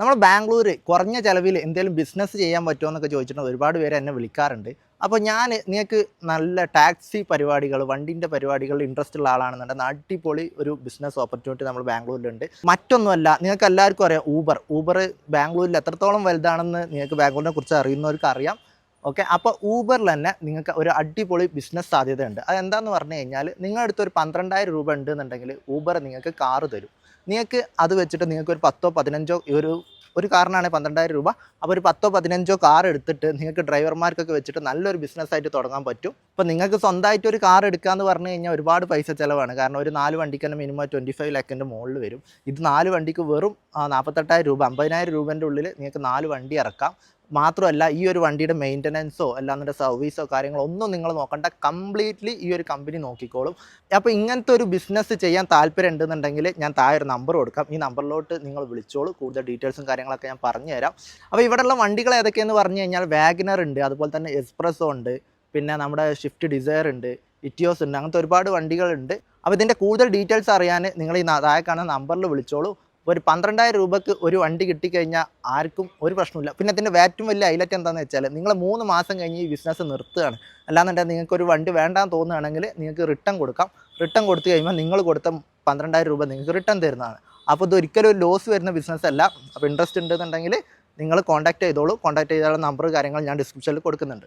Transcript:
നമ്മൾ ബാംഗ്ലൂർ കുറഞ്ഞ ചിലവിൽ എന്തെങ്കിലും ബിസിനസ് ചെയ്യാൻ പറ്റുമോ എന്നൊക്കെ ചോദിച്ചിട്ട് ഒരുപാട് പേര് എന്നെ വിളിക്കാറുണ്ട്. അപ്പോൾ ഞാൻ നിങ്ങൾക്ക് നല്ല ടാക്സി പരിപാടികൾ വണ്ടിന്റെ പരിപാടികളിൽ ഇൻട്രസ്റ്റ് ഉള്ള ആളാണെന്നുണ്ടെങ്കിൽ അടിപൊളി ഒരു ബിസിനസ് ഓപ്പർച്യൂണിറ്റി നമ്മൾ ബാംഗ്ലൂരിലുണ്ട്. മറ്റൊന്നുമല്ല നിങ്ങൾക്ക് എല്ലാവർക്കും അറിയാം ഊബർ ഊബർ ബാംഗ്ലൂരിൽ എത്രത്തോളം വലുതാണെന്ന് നിങ്ങൾക്ക് ബാംഗ്ലൂരിനെ കുറിച്ച് അറിയുന്നവർക്ക് അറിയാം. ഓക്കെ അപ്പോൾ ഊബറിൽ തന്നെ നിങ്ങൾക്ക് ഒരു അടിപൊളി ബിസിനസ് സാധ്യതയുണ്ട്. അതെന്താന്ന് പറഞ്ഞു കഴിഞ്ഞാൽ നിങ്ങളുടെ അടുത്ത് ഒരു പന്ത്രണ്ടായിരം രൂപ ഉണ്ടെന്നുണ്ടെങ്കിൽ ഊബർ നിങ്ങൾക്ക് കാറ് തരും. നിങ്ങൾക്ക് അത് വെച്ചിട്ട് നിങ്ങൾക്ക് ഒരു പത്തോ പതിനഞ്ചോ ഒരു ഒരു കാറിനാണ് പന്ത്രണ്ടായിരം രൂപ. അപ്പോൾ ഒരു പത്തോ പതിനഞ്ചോ കാർ എടുത്തിട്ട് നിങ്ങൾക്ക് ഡ്രൈവർമാർക്കൊക്കെ വെച്ചിട്ട് നല്ലൊരു ബിസിനസ്സായിട്ട് തുടങ്ങാൻ പറ്റും. അപ്പോൾ നിങ്ങൾക്ക് സ്വന്തമായിട്ട് ഒരു കാർ എടുക്കാന്ന് പറഞ്ഞു കഴിഞ്ഞാൽ ഒരുപാട് പൈസ ചിലവാണ്. കാരണം ഒരു നാല് വണ്ടിക്ക് തന്നെ മിനിമം ട്വന്റി ഫൈവ് ലാക്കിന്റെ മുകളിൽ വരും. ഇത് നാല് വണ്ടിക്ക് വെറും നാൽപ്പത്തെട്ടായിരം രൂപ അമ്പതിനായിരം രൂപേന്റെ ഉള്ളിൽ നിങ്ങൾക്ക് നാല് വണ്ടി ഇറക്കാം. മാത്രമല്ല ഈ ഒരു വണ്ടിയുടെ മെയിന്റനൻസോ അല്ലാതെ സർവീസോ കാര്യങ്ങളോ ഒന്നും നിങ്ങൾ നോക്കണ്ട. കംപ്ലീറ്റ്ലി ഈ ഒരു കമ്പനി നോക്കിക്കോളും. അപ്പോൾ ഇങ്ങനത്തെ ഒരു ബിസിനസ് ചെയ്യാൻ താല്പര്യം ഉണ്ടെന്നുണ്ടെങ്കിൽ ഞാൻ താഴെ ഒരു നമ്പർ കൊടുക്കാം. ഈ നമ്പറിലോട്ട് നിങ്ങൾ വിളിച്ചോളൂ. കൂടുതൽ ഡീറ്റെയിൽസും കാര്യങ്ങളൊക്കെ ഞാൻ പറഞ്ഞു തരാം. അപ്പോൾ ഇവിടെയുള്ള വണ്ടികൾ ഏതൊക്കെയെന്ന് പറഞ്ഞു കഴിഞ്ഞാൽ വാഗ്നർ ഉണ്ട് അതുപോലെ തന്നെ എക്സ്പ്രസ്സോ ഉണ്ട് പിന്നെ നമ്മുടെ ഷിഫ്റ്റ് ഡിസയർ ഉണ്ട് ഇറ്റിയോസ് ഉണ്ട് അങ്ങനത്തെ ഒരുപാട് വണ്ടികളുണ്ട് അപ്പോൾ ഇതിന്റെ കൂടുതൽ ഡീറ്റെയിൽസ് അറിയാൻ നിങ്ങൾ ഈ താഴെ കാണുന്ന നമ്പറിൽ വിളിച്ചോളൂ. ഒരു പന്ത്രണ്ടായിരം രൂപക്ക് ഒരു വണ്ടി കിട്ടിക്കഴിഞ്ഞാൽ ആർക്കും ഒരു പ്രശ്നമില്ല പിന്നെ അതിന്റെ ഏറ്റവും വലിയ ഹൈലൈറ്റ് എന്താണെന്ന് വെച്ചാൽ നിങ്ങൾ മൂന്ന് മാസം കഴിഞ്ഞ് ഈ ബിസിനസ് നിർത്തുകയാണ്. അല്ലാന്നുണ്ടെങ്കിൽ നിങ്ങൾക്ക് ഒരു വണ്ടി വേണ്ടാന്ന് തോന്നുകയാണെങ്കിൽ നിങ്ങൾക്ക് റിട്ടേൺ കൊടുക്കാം. റിട്ടേൺ കൊടുത്തു കഴിയുമ്പോൾ നിങ്ങൾ കൊടുത്ത പന്ത്രണ്ടായിരം രൂപ നിങ്ങൾക്ക് റിട്ടേൺ തരുന്നതാണ്. അപ്പോൾ ഇതൊരിക്കലും ഒരു ലോസ് വരുന്ന ബിസിനസ് അല്ല. അപ്പോൾ ഇൻട്രസ്റ്റ് ഉണ്ടെന്നുണ്ടെങ്കിൽ നിങ്ങൾ കോൺടാക്ട് ചെയ്തോളൂ. കോൺടാക്ട് ചെയ്താലുള്ള നമ്പർ കാര്യങ്ങൾ ഞാൻ ഡിസ്ക്രിപ്ഷനിൽ കൊടുക്കുന്നുണ്ട്.